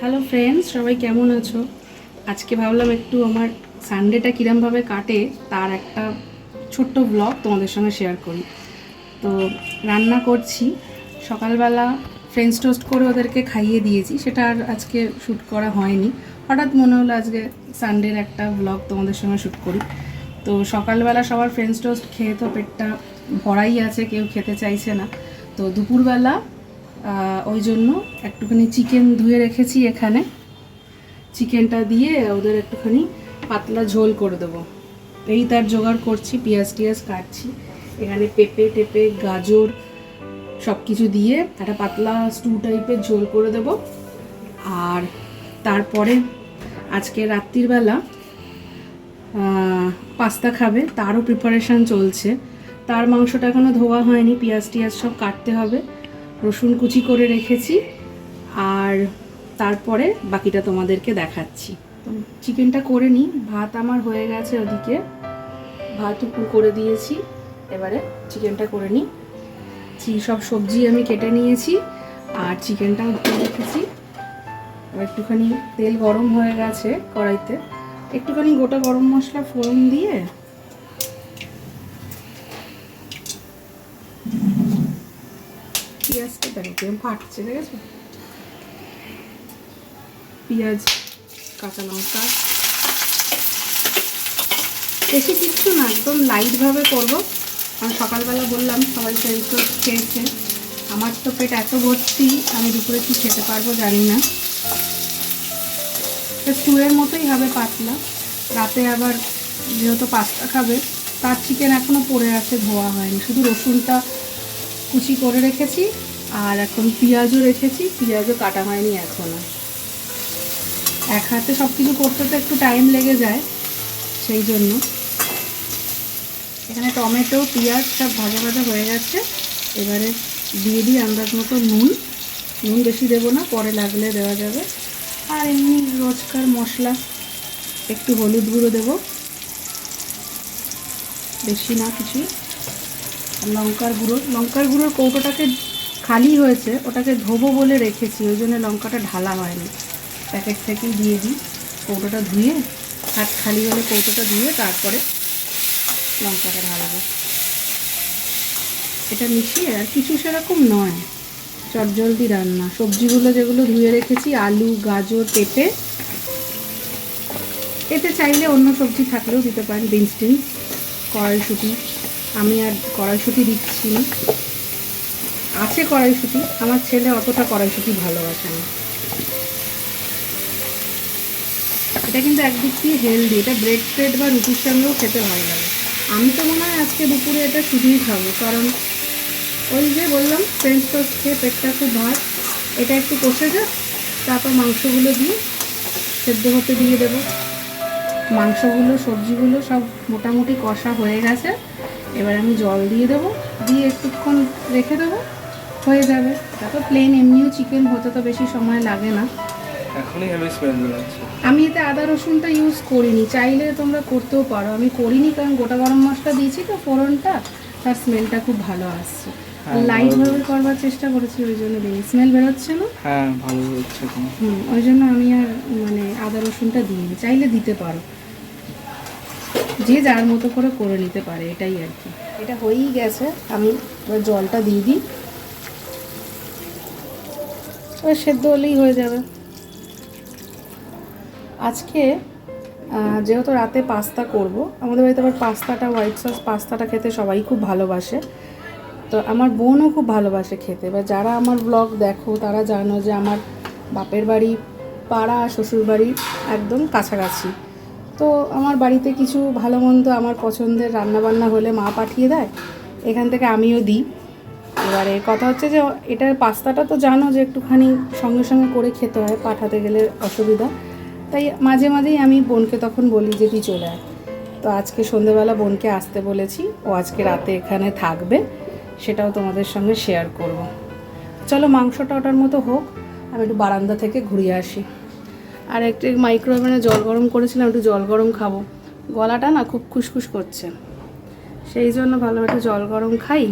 Hello friends সবাই কেমন আছো? আজকে ভাবলাম একটু আমার সানডেটা কীরমভাবে কাটে, তার একটা ছোট্ট ব্লগ তোমাদের সঙ্গে শেয়ার করি। তো রান্না করছি। সকালবেলা ফ্রেঞ্চ টোস্ট করে ওদেরকে খাইয়ে দিয়েছি। সেটা আর আজকে শ্যুট করা হয়নি। হঠাৎ মনে হলো আজকে সানডের একটা ব্লগ তোমাদের সঙ্গে শ্যুট করি। তো সকালবেলা সবার ফ্রেঞ্চ টোস্ট খেয়ে তো পেটটা ভরাই আছে, কেউ খেতে চাইছে না। তো দুপুরবেলা ওই জন্য একটুখানি চিকেন ধুয়ে রেখেছি এখানে। চিকেনটা দিয়ে ওদের একটুখানি পাতলা ঝোল করে দেবো। এই তার জোগাড় করছি, পেঁয়াজ টিয়াজ কাটছি। এখানে পেঁপে, টেপে, গাজর সব কিছু দিয়ে একটা পাতলা স্টু টাইপের ঝোল করে দেব। আর তারপরে আজকে রাত্রিবেলা পাস্তা খাবে, তারও প্রিপারেশান চলছে। তার মাংসটা এখনও ধোয়া হয়নি, পেঁয়াজ টিয়াজ সব কাটতে হবে। রসুন কুচি করে রেখেছি, আর তারপরে বাকিটা তোমাদেরকে দেখাচ্ছি। চিকেনটা করে নিই, ভাত আমার হয়ে গেছে ওদিকে। ভাত করে দিয়েছি, এবারে চিকেনটা করে নিই। সব সবজি আমি কেটে নিয়েছি, আর চিকেনটাও ধুয়ে রেখেছি। একটুখানি তেল গরম হয়ে গেছে কড়াইতে। একটুখানি গোটা গরম মশলা ফোড়ন দিয়ে পেঁয়াজটা দেখো কেমন ফাটছে, দেখেছ? পেঁয়াজ, কাঁচা লঙ্কা। বেশি কিচ্ছু না, একদম লাইটভাবে করব। কারণ সকালবেলা বললাম, সবাই ফ্রেঞ্চ টোস্ট খেয়েছে। আমার তো পেট এত ভর্তি, আমি দুপুরে কি খেতে পারব জানি না। স্টুয়ের মতোই হবে পাতলা। রাতে আবার যেহেতু পাস্তা খাবে, তার চিকেন এখনও পড়ে আছে, ধোয়া হয়নি। শুধু রসুনটা কুচি করে রেখেছি আর এখন পেঁয়াজও রেখেছি, পেঁয়াজও কাটা হয়নি এখনও এক হাতে সব কিছু করতে তো একটু টাইম লেগে যায়, সেই জন্য। এখানে টমেটো, পেঁয়াজ সব ভাজা ভাজা হয়ে গেছে। এবারে দিয়ে দিই আন্দাজ মতো নুন। নুন বেশি দেবো না, পরে লাগলে দেওয়া যাবে। আর এমনি রোজকার মশলা, একটু হলুদ গুঁড়ো দেবো। বেশি না কিছুই লঙ্কার গুঁড়ো, লঙ্কার গুঁড়োর কৌটোটাকে খালি হয়েছে, ওটাকে ধোবো বলে রেখেছি, ওই জন্য লঙ্কাটা ঢালা হয়নি। প্যাকেট থেকেই দিয়ে দিই, কৌটোটা ধুয়ে, হাত খালি হলে কৌটোটা ধুয়ে তারপরে লঙ্কাটা ঢালাবো। এটা মিশিয়ে আর কিছু সেরকম নয়, চটজলদি রান্না। সবজিগুলো যেগুলো ধুয়ে রেখেছি, আলু, গাজর, পেঁপে, এতে চাইলে অন্য সবজি থাকলেও দিতে পারেন, বিনস টিনস, কড়াইশুঁটি। আমি আর কড়াইশুঁটি দিচ্ছি না। আছে কড়াইশুঁটি? আমার ছেলে অতটা কড়াইশুঁটি ভালোবাসে না। এটা কিন্তু একদিক দিয়ে হেলদি এটা ব্রেড ট্রেড বা রুটির সঙ্গেও খেতে ভালো লাগে। আমি তো মনে হয় আজকে দুপুরে এটা শুধুই খাব, কারণ ওই যে বললাম ফ্রেঞ্চ টোস্ট খেয়ে পেটটা খুব ভাত এটা একটু কষে যাক তারপর মাংসগুলো দিয়ে সেদ্ধ হতে দিয়ে দেবো। মাংসগুলো, সবজিগুলো সব মোটামুটি কষা হয়ে গেছে। এবার আমি জল দিয়ে দেবো, দিয়ে একটুক্ষণ রেখে দেবো। হয়ে যাবে। তারপর প্লেন এমনিও চিকেন হতে তো বেশি সময় লাগে না। এখনই আমি স্মেল বেরোচ্ছে। আমি এতে আদা রসুনটা ইউজ করিনি। চাইলে তোমরা করতেও পারো। আমি করিনি কারণ গোটা গরম মশলা দিয়েছি তো ফোড়নটা। তার স্মেলটা খুব ভালো আসছে। হ্যাঁ, লাইটভাবে করবার চেষ্টা করেছি ওই জন্য দিই স্মেল বেরোচ্ছে না? হ্যাঁ ভালো হচ্ছে হুম ওই জন্য আমি আর মানে আদা রসুনটা দিইনি। চাইলে দিতে পারো। যে যার মতো করে করে নিতে পারে এটাই আর কি। এটা হয়েই গেছে। আমি জলটা দিয়ে দিই। এবার সেদ্ধ হলেই হয়ে যাবে। আজকে যেহেতু রাতে পাস্তা করব, আমাদের বাড়িতে আবার পাস্তাটা হোয়াইট সস পাস্তাটা খেতে সবাই খুব ভালোবাসে। তো আমার বোনও খুব ভালোবাসে খেতে। এবার যারা আমার ব্লগ দেখো, তারা জানো যে আমার বাপের বাড়ি পাড়া, শ্বশুর বাড়ি একদম কাছাকাছি। তো আমার বাড়িতে কিছু ভালো মন্দ, আমার পছন্দের রান্নাবান্না হলে মা পাঠিয়ে দেয়। এখান থেকে আমিও দিই। এবারে কথা হচ্ছে যে এটার পাস্তাটা তো জানো যে একটুখানি সঙ্গে সঙ্গে করে খেতে হয়, পাঠাতে গেলে অসুবিধা। তাই মাঝে মাঝেই আমি বোনকে তখন বলি যে তুই চলে আয়। তো আজকে সন্ধেবেলা বোনকে আসতে বলেছি, ও আজকে রাতে এখানে থাকবে, সেটাও তোমাদের সঙ্গে শেয়ার করব। চলো মাংসটা ওটার মতো হোক, আমি একটু বারান্দা থেকে ঘুরিয়ে আসি। আর একটু মাইক্রোওভেনে জল গরম করেছিলাম, একটু জল গরম খাব। গলাটা না খুব খুসখুস করছে। সেই জন্য ভালো একটু জল গরম খাই।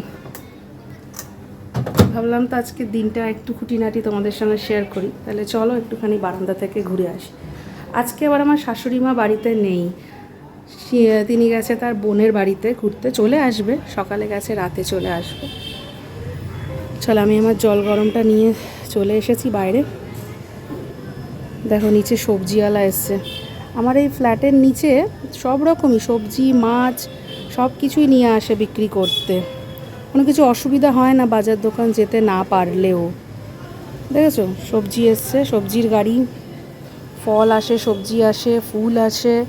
ভাবলাম তো আজকে দিনটা একটু খুঁটিনাটি তোমাদের সঙ্গে শেয়ার করি। তাহলে চলো একটুখানি বারান্দা থেকে ঘুরে আসি। আজকে আবার আমার শাশুড়ি মা বাড়িতে নেই। তিনি গেছে তার বোনের বাড়িতে ঘুরতে চলে আসবে। সকালে গেছে, রাতে চলে আসবে। চল, আমি আমার জল গরমটা নিয়ে চলে এসেছি বাইরে। দেখো, নিচে সবজিওয়ালা এসছে। আমার এই ফ্ল্যাটের নিচে সব রকমই সবজি, মাছ সব কিছুই নিয়ে আসে বিক্রি করতে। কোনো কিছু অসুবিধা হয় না, বাজার দোকান যেতে না পারলেও। দেখেছ? সবজি এসছে, সবজির গাড়ি। ফল আসে, সবজি আসে, ফুল আসে,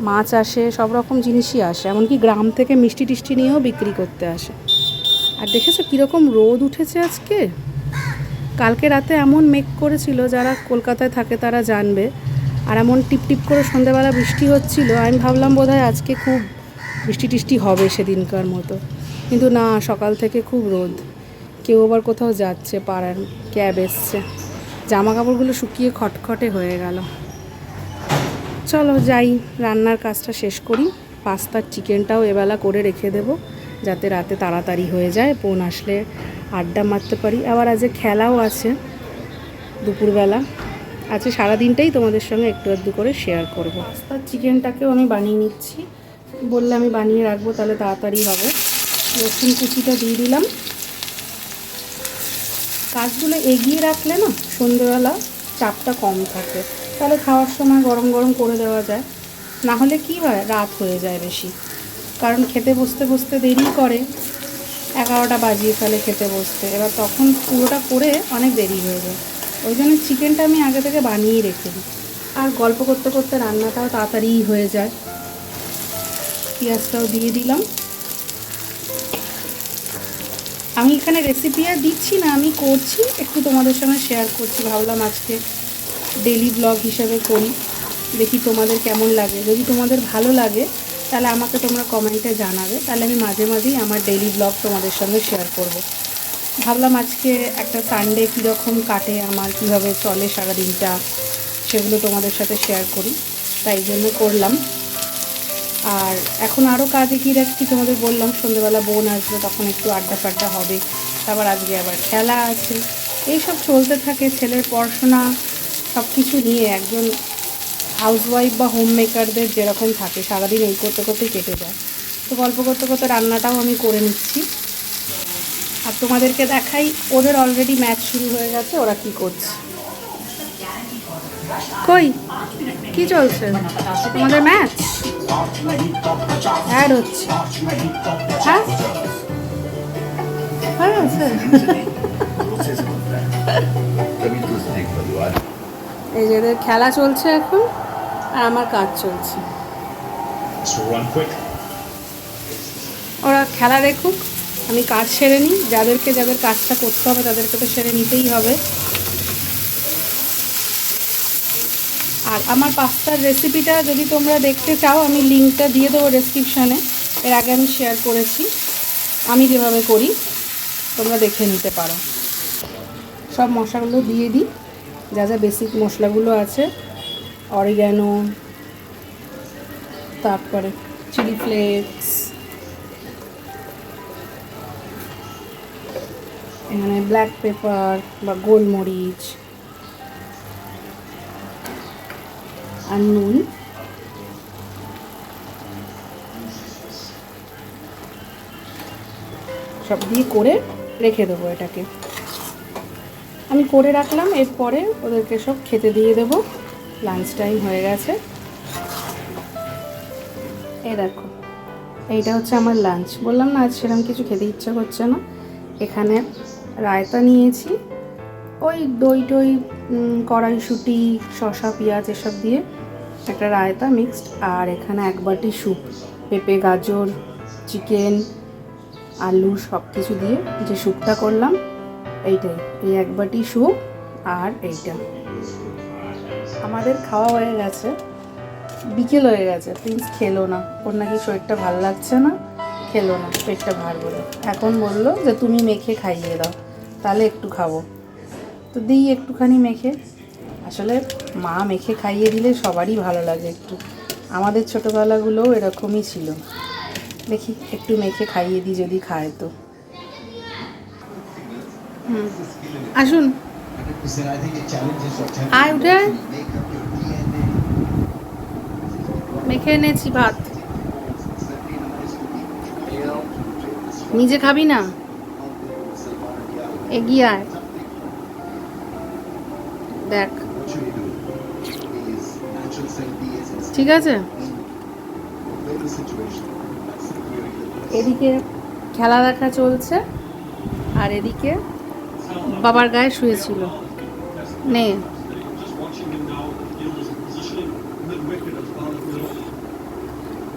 মাছ আসে, সব রকম জিনিসই আসে। এমনকি গ্রাম থেকে মিষ্টি টিষ্টি নিয়েও বিক্রি করতে আসে। আর দেখেছ কীরকম রোদ উঠেছে আজকে? কালকে রাতে এমন মেঘ করেছিল, যারা কলকাতায় থাকে তারা জানবে। আর এমন টিপ টিপ করে সন্ধেবেলা বৃষ্টি হচ্ছিল, আমি ভাবলাম বোধহয় আজকে খুব বৃষ্টি টিষ্টি হবে সেদিনকার মতো। কিন্তু না, সকাল থেকে খুব রোদ। কেউ আবার কোথাও যাচ্ছে, পাড়ার ক্যাব এসছে। জামা কাপড়গুলো শুকিয়ে খটখটে হয়ে গেল। চলো যাই, রান্নার কাজটা শেষ করি। পাস্তার চিকেনটাও এবেলা করে রেখে দেবো, যাতে রাতে তাড়াতাড়ি হয়ে যায় বোন আসলে আড্ডা মারতে পারি। আবার আজকে খেলাও আছে দুপুরবেলা। আজকে সারাদিনটাই তোমাদের সঙ্গে একটু একটু করে শেয়ার করব। পাস্তার চিকেনটাকেও আমি বানিয়ে নিচ্ছি। বললে আমি বানিয়ে রাখব, তাহলে তাড়াতাড়ি হবে। রসুন কুচিটা দিয়ে দিলাম। কাজগুলো এগিয়ে রাখলে না সন্ধেবেলা চাপটা কম থাকে। তাহলে খাওয়ার সময় গরম গরম করে দেওয়া যায়। না হলে কি হয়, রাত হয়ে যায় বেশি। কারণ খেতে বসতে বসতে দেরি করে। এগারোটা বাজিয়ে ফেলে খেতে বসতে। এবার তখন পুরোটা করে অনেক দেরি হয়ে যায়। ওই জন্য চিকেনটা আমি আগে থেকে বানিয়েই রেখে দিই। আর গল্প করতে করতে রান্নাটাও তাড়াতাড়িই হয়ে যায়। পেঁয়াজটাও দিয়ে দিলাম। আমি এখানে রেসিপি আর দিচ্ছি না, আমি করছি, একটু তোমাদের সঙ্গে শেয়ার করছি। ভাবলাম আজকে ডেলি ব্লগ হিসেবে করি, দেখি তোমাদের কেমন লাগে। যদি তোমাদের ভালো লাগে, তাহলে আমাকে তোমরা কমেন্টে জানাবে। তাহলে আমি মাঝে মাঝেই আমার ডেলি ব্লগ তোমাদের সঙ্গে শেয়ার করব। ভাবলাম আজকে একটা সানডে কীরকম কাটে, আমার কীভাবে চলে সারা দিনটা সেগুলো তোমাদের সাথে শেয়ার করি। তাই জন্য করলাম। আর এখন আরও কাজে কী রাখছি তোমাদের বললাম, সন্ধ্যেবেলা বোন আসবে, তখন একটু আড্ডা ফাড্ডা হবে। তারপর আজকে আবার খেলা আছে। এইসব চলতে থাকে, ছেলের পড়াশোনা সব কিছু নিয়ে একজন হাউসওয়াইফ বা হোম মেকারদের যেরকম থাকে, সারাদিন এই করতে করতেই কেটে যায়। তো গল্প করতে করতে রান্নাটাও আমি করে নিচ্ছি। আর তোমাদেরকে দেখাই, ওদের অলরেডি ম্যাচ শুরু হয়ে গেছে, ওরা কি করছে। কই? কি চলছে? তোমাদের ম্যাচ অ্যাড হচ্ছে। হ্যাঁ? হ্যাঁ এই যে খেলা চলছে এখন আর আমার কাজ চলছে। ওরা খেলা দেখুক আমি কাজ সেরে নিই। যাদেরকে যাদের কাজটা করতে হবে তাদেরকে তো সেরে নিতেই হবে। আর আমার পাস্তার রেসিপিটা যদি তোমরা দেখতে চাও, আমি লিঙ্কটা দিয়ে দেবো ডেসক্রিপশানে এর আগে আমি শেয়ার করেছি। আমি যেভাবে করি, তোমরা দেখে নিতে পারো। সব মশলাগুলো দিয়ে দিই। যা যা বেসিক মশলাগুলো আছে অরিগ্যানো তারপরে চিলি ফ্লেক্স এখানে ব্ল্যাক পেপার বা গোলমরিচ আর নুন। সব দিয়ে করে রেখে দেবো এটাকে। আমি করে রাখলাম, এরপরে ওদেরকে সব খেতে দিয়ে দেবো। লাঞ্চ টাইম হয়ে গেছে। এই দেখো, এইটা হচ্ছে আমার লাঞ্চ বললাম না, আজ সেরকম কিছু খেতে ইচ্ছা করছে না। এখানে রায়তা নিয়েছি। ওই দই টই কড়াইশুঁটি, শসা, পেঁয়াজ এসব দিয়ে একটা রায়তা মিক্সড, আর এখানে এক বাটি স্যুপ, পেঁপে, গাজর, চিকেন, আলু সব কিছু দিয়ে যে স্যুপটা করলাম, এইটাই। এই এক বাটি স্যুপ আর এইটা। আমাদের খাওয়া হয়ে গেছে। বিকেল হয়ে গেছে। প্রিন্স খেলো না। ওর নাকি শরীরটা ভালো লাগছে না। খেলো না। পেটটা ভার বলে। এখন বলল যে, তুমি মেখে খাইয়ে দাও। তাহলে একটু খাব। তো দিই একটুখানি মেখে। আসলে মা মেখে খাইয়ে দিলে সবারই ভালো লাগে একটু। আমাদের ছোটোবেলাগুলোও এরকমই ছিল। দেখি, একটু মেখে খাইয়ে দিই যদি খায় তো। আসুন। আয়, উঠে মেখে এনেছি ভাত। নিজে খাবি না? এগিয়ে আয়। দেখ। ঠিক আছে? এদিকে খেলা দেখা চলছে আর এদিকে বাবার গায়ে শুয়েছিল। নে।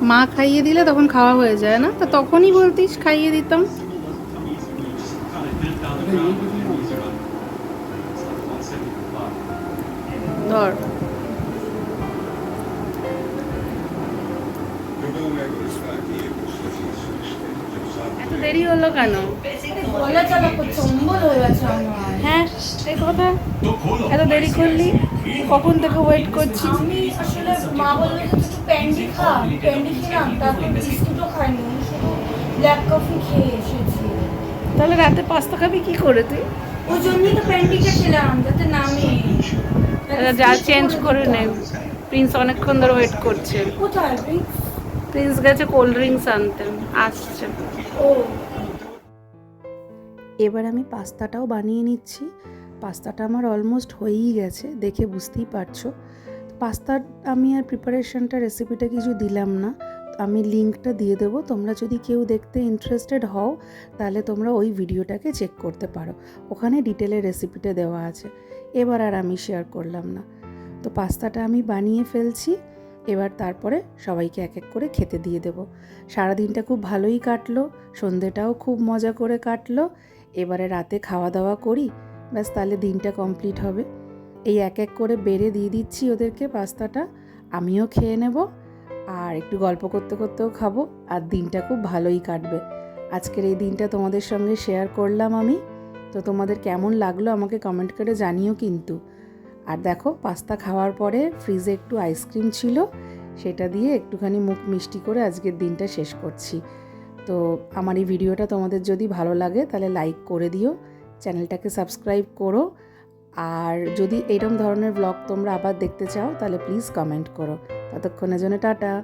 মা খাইয়ে দিলে তখন খাওয়া হয়ে যায় না? তো তখনই বলতিস খাইয়ে দিতাম। ধর। এত দেরি হলো কেন? হয়ে হ্যাঁ কথা। এত দেরি করলি? কখন থেকে ওয়েট করছি? আমি আসলে মা বলল যে তুই একটু প্যান্ডি খা। প্যান্ডি খেলাম তারপর বিস্কুটও খাইনি আমি শুধু ব্ল্যাক কফি খেয়ে এসেছি। তাহলে রাতে পাস্তা খাবি কি করে তুই? ওই জন্যই তো প্যান্ডিটা খেলাম যাতে নামে। যা চেঞ্জ করে নে প্রিন্স অনেকক্ষণ ধরে ওয়েট করছে। প্রিন্স? প্রিন্স গেছে কোল্ড ড্রিঙ্কস আনতে আসছে। ও। এবার আমি পাস্তাটাও বানিয়ে নিচ্ছি। পাস্তাটা আমার অলমোস্ট হয়েই গেছে দেখে বুঝতেই পারছ। পাস্তার আমি আর প্রিপারেশনটা রেসিপিটা কিছু দিলাম না। আমি লিঙ্কটা দিয়ে দেবো। তোমরা যদি কেউ দেখতে ইন্টারেস্টেড হও তাহলে তোমরা ওই ভিডিওটাকে চেক করতে পারো। ওখানে ডিটেলে রেসিপিটা দেওয়া আছে। এবার আর আমি শেয়ার করলাম না। তো পাস্তাটা আমি বানিয়ে ফেলছি, এবার তারপরে সবাইকে এক এক করে খেতে দিয়ে দেবো। সারাদিনটা খুব ভালোই কাটলো, সন্ধেটাও খুব মজা করে কাটলো, এবারে রাতে খাওয়া দাওয়া করি, ব্যাস তাহলে দিনটা কমপ্লিট হবে। এই এক এক করে বেড়ে দিয়ে দিচ্ছি ওদেরকে পাস্তাটা, আমিও খেয়ে নেব, আর একটু গল্প করতে করতেও খাব, আর দিনটা খুব ভালোই কাটবে। আজকের এই দিনটা তোমাদের সঙ্গে শেয়ার করলাম আমি। তো তোমাদের কেমন লাগল আমাকে কমেন্ট করে জানিও কিন্তু। আর দেখো, পাস্তা খাওয়ার পরে ফ্রিজে একটু আইসক্রিম ছিল, সেটা দিয়ে একটুখানি মুখ মিষ্টি করে আজকের দিনটা শেষ করছি। তো আমার এই ভিডিওটা তোমাদের যদি ভালো লাগে তাহলে লাইক করে দিও, চ্যানেলটাকে সাবস্ক্রাইব করো। আর যদি এরকম ধরনের ব্লগ তোমরা আবার দেখতে চাও তাহলে প্লিজ কমেন্ট করো। ততক্ষণের জন্য টাটা।